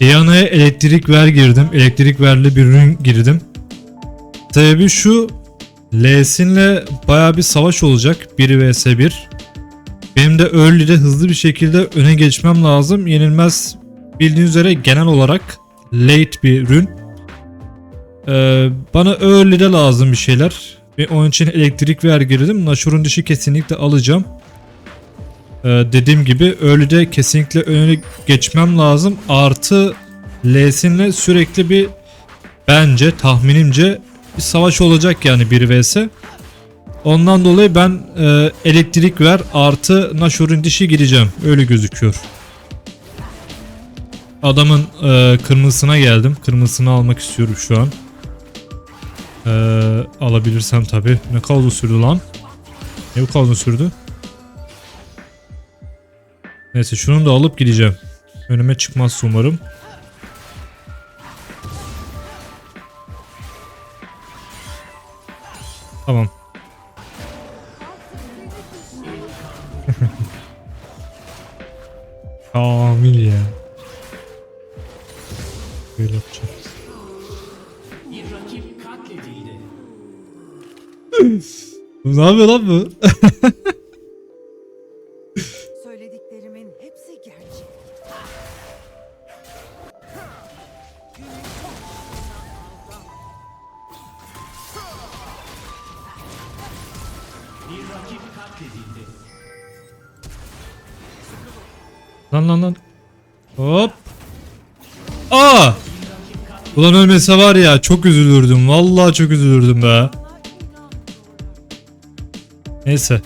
Diana'ya elektrik ver girdim. Elektrik verli bir ürün girdim. Sebebi şu. L'sinle baya bir savaş olacak. 1 vs 1. Benim de early'de hızlı bir şekilde öne geçmem lazım. Yenilmez bildiğiniz üzere genel olarak late bir ürün. Ee, bana early'de lazım bir şeyler. Ve onun için elektrik ver girdim. Nashor'un dişi kesinlikle alacağım. Ee, dediğim gibi early'de kesinlikle öne geçmem lazım. Artı L'sinle sürekli bir bence tahminimce bir savaş olacak yani 1 vs. Ondan dolayı ben e, elektrik ver artı Nashor'un dişi gireceğim. Öyle gözüküyor. Adamın e, kırmızısına geldim. Kırmızısını almak istiyorum şu an. E, alabilirsem tabi. Ne kadar sürdü lan? Ne kadar uzun sürdü? Neyse şunu da alıp gideceğim. Önüme çıkmaz umarım. Tamam. Kamil ya. Böyle yapacağım. ne yapıyor lan bu? Lan lan lan. Hop. Aa! Ulan ölmese var ya çok üzülürdüm. Vallahi çok üzülürdüm be. Neyse.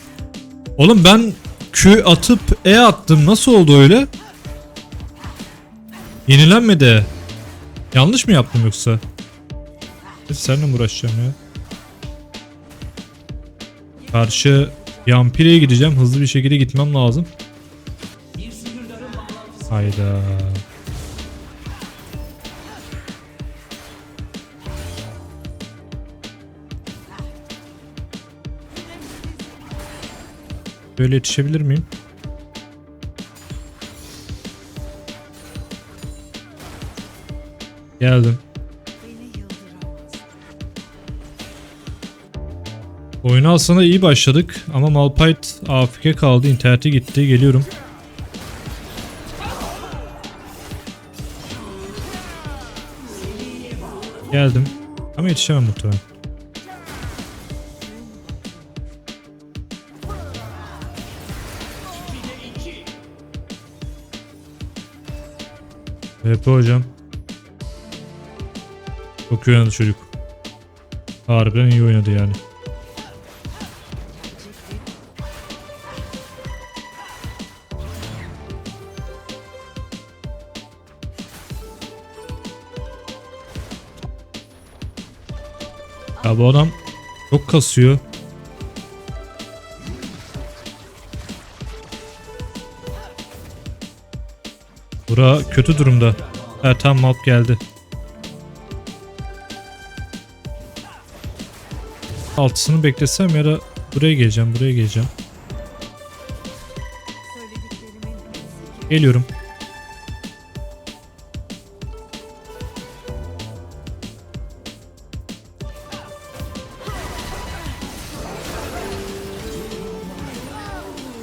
Oğlum ben Q atıp E attım. Nasıl oldu öyle? Yenilenmedi. Yanlış mı yaptım yoksa? Neyse, Seninle mi uğraşacağım ya? Karşı Yampire'ye gideceğim. Hızlı bir şekilde gitmem lazım. Hayda. Böyle yetişebilir miyim? Geldim. Oyuna aslında iyi başladık ama Malphite AFK kaldı. interneti gitti. Geliyorum. Geldim. Ama yetişemem muhtemelen. VP hocam. Çok iyi oynadı çocuk. Harbiden iyi oynadı yani. Ya bu adam çok kasıyor. Bura kötü durumda. Ha tam map geldi. Altısını beklesem ya da buraya geleceğim, buraya geleceğim. Geliyorum.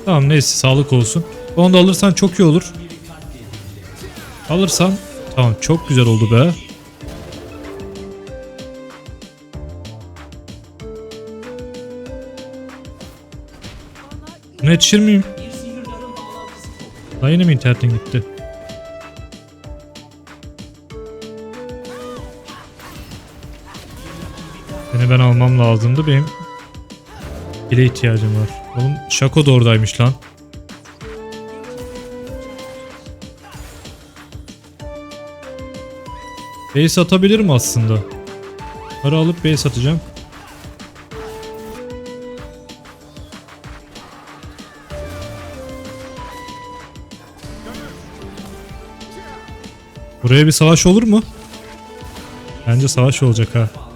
Tamam neyse sağlık olsun. Onu da alırsan çok iyi olur. Alırsan tamam çok güzel oldu be. Buna yetişir miyim? Lan yine mi internetin gitti? Seni ben almam lazımdı. Benim bile ihtiyacım var. Oğlum Şako da oradaymış lan. Base atabilirim aslında. Para alıp base atacağım. Buraya bir savaş olur mu? Bence savaş olacak ha.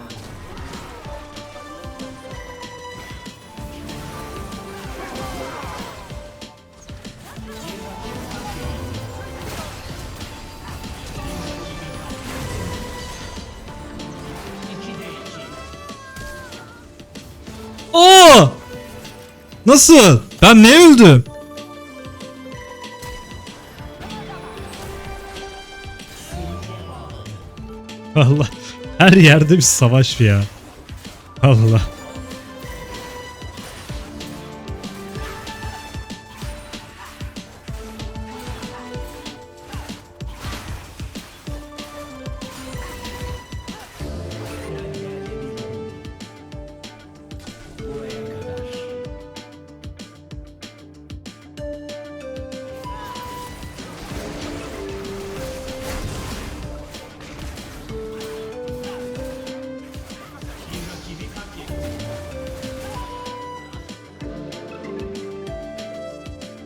Oo! Nasıl? Ben ne öldüm? Allah. Her yerde bir savaş ya. Allah.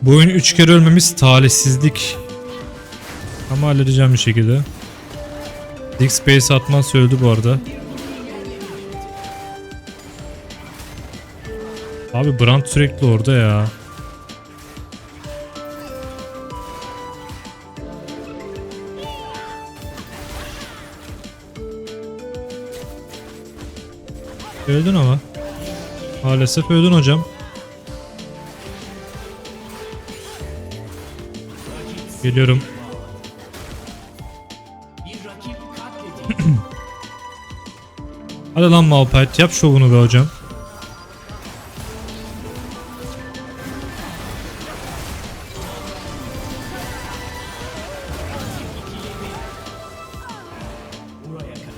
Bu oyun 3 kere ölmemiz talihsizlik. Ama halledeceğim bir şekilde. Dick Space atmaz öldü bu arada. Abi Brand sürekli orada ya. Öldün ama. Maalesef öldün hocam. Geliyorum. Hadi lan Malphite yap şovunu be hocam.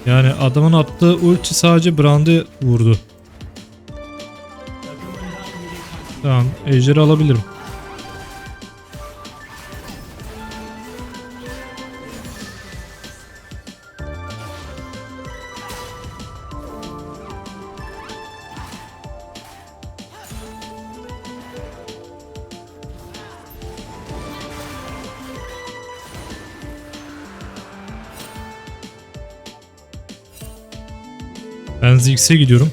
Yani adamın attığı ulti sadece Brand'ı vurdu. Tamam, ejderi alabilirim. Ben Ziggs'e gidiyorum.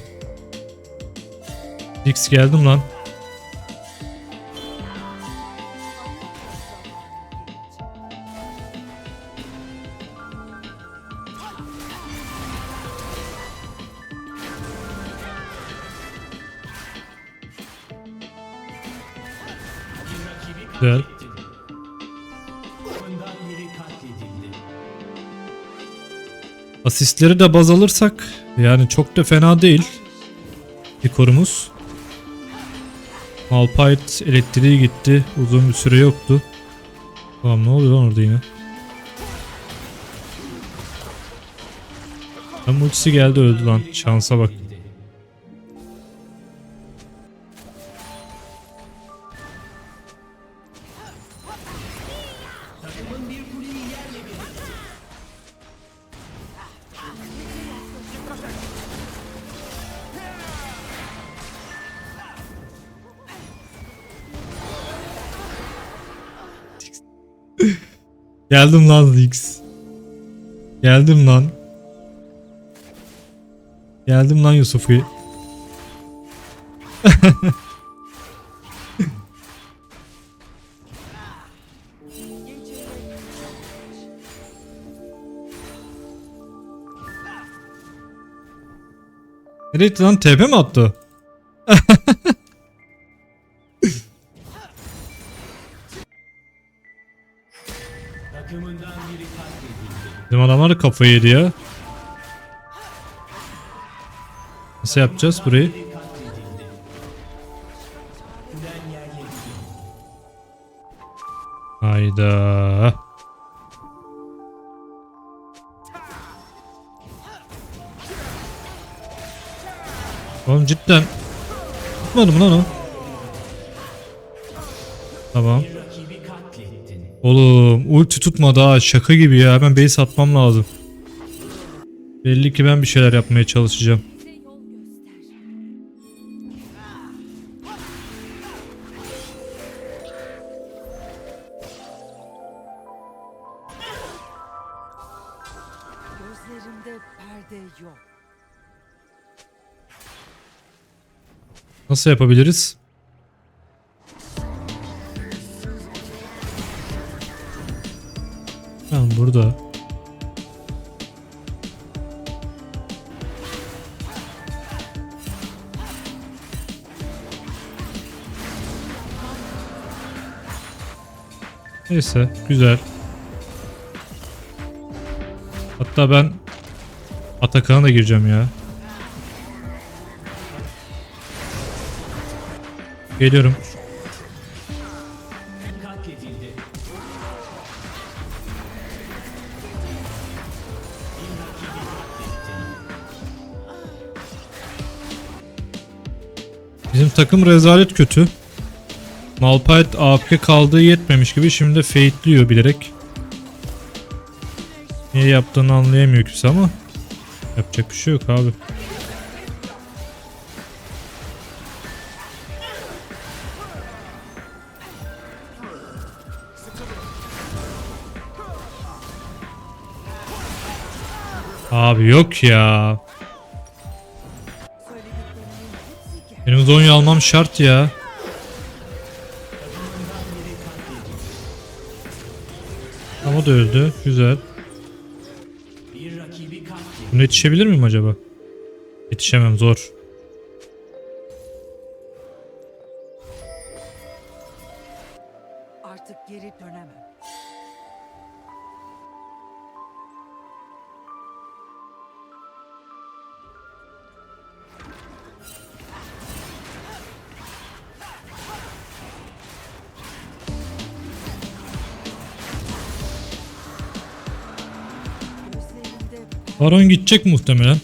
Ziggs geldim lan. Güzel. Asistleri de baz alırsak yani çok da fena değil. Bir korumuz. Malphite elektriği gitti. Uzun bir süre yoktu. Tamam ne oluyor lan orada yine? Tam ultisi geldi öldü lan. Şansa bak. Geldim lan Ziggs. Geldim lan. Geldim lan Yusuf'u. Nereye gitti lan? TP mi attı? Da kafayı yedi ya. Nasıl yapacağız burayı? Hayda. Oğlum cidden. Tutmadı mı lan o? Tamam. Oğlum ulti tutmadı ha şaka gibi ya hemen base atmam lazım. Belli ki ben bir şeyler yapmaya çalışacağım. Nasıl yapabiliriz? Tamam burada. Neyse güzel. Hatta ben Atakan'a da gireceğim ya. Geliyorum. Takım rezalet kötü. Malphite AFK kaldığı yetmemiş gibi şimdi de fake'liyor bilerek. Niye yaptığını anlayamıyor kimse ama yapacak bir şey yok abi. Abi yok ya. Benim Zonya almam şart ya. Ama da öldü. Güzel. Buna yetişebilir miyim acaba? Yetişemem zor. Artık geri dönemem. Baron gidecek muhtemelen.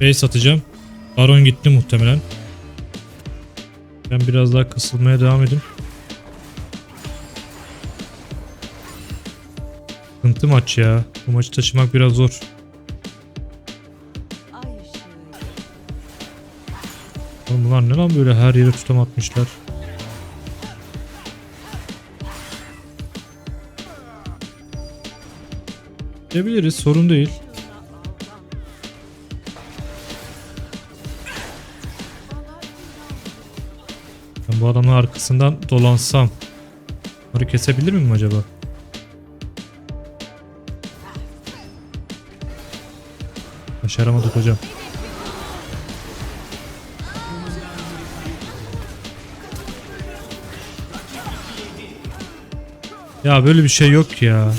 Base atacağım. Baron gitti muhtemelen. Ben biraz daha kısılmaya devam edeyim. Sıkıntı maç ya. Bu maçı taşımak biraz zor. Oğlum bunlar ne lan böyle her yere tutam atmışlar. Gidebiliriz sorun değil. Ben bu adamın arkasından dolansam. Bunları kesebilir miyim acaba? Başaramadık hocam. Ya böyle bir şey yok ya.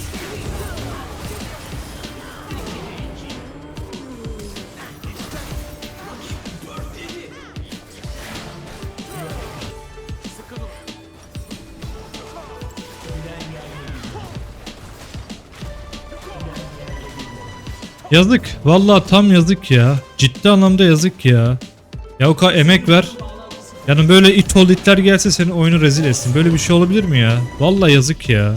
Yazık. Vallahi tam yazık ya. Ciddi anlamda yazık ya. Ya o kadar emek ver. Yani böyle it ol itler gelse senin oyunu rezil etsin. Böyle bir şey olabilir mi ya? Vallahi yazık ya.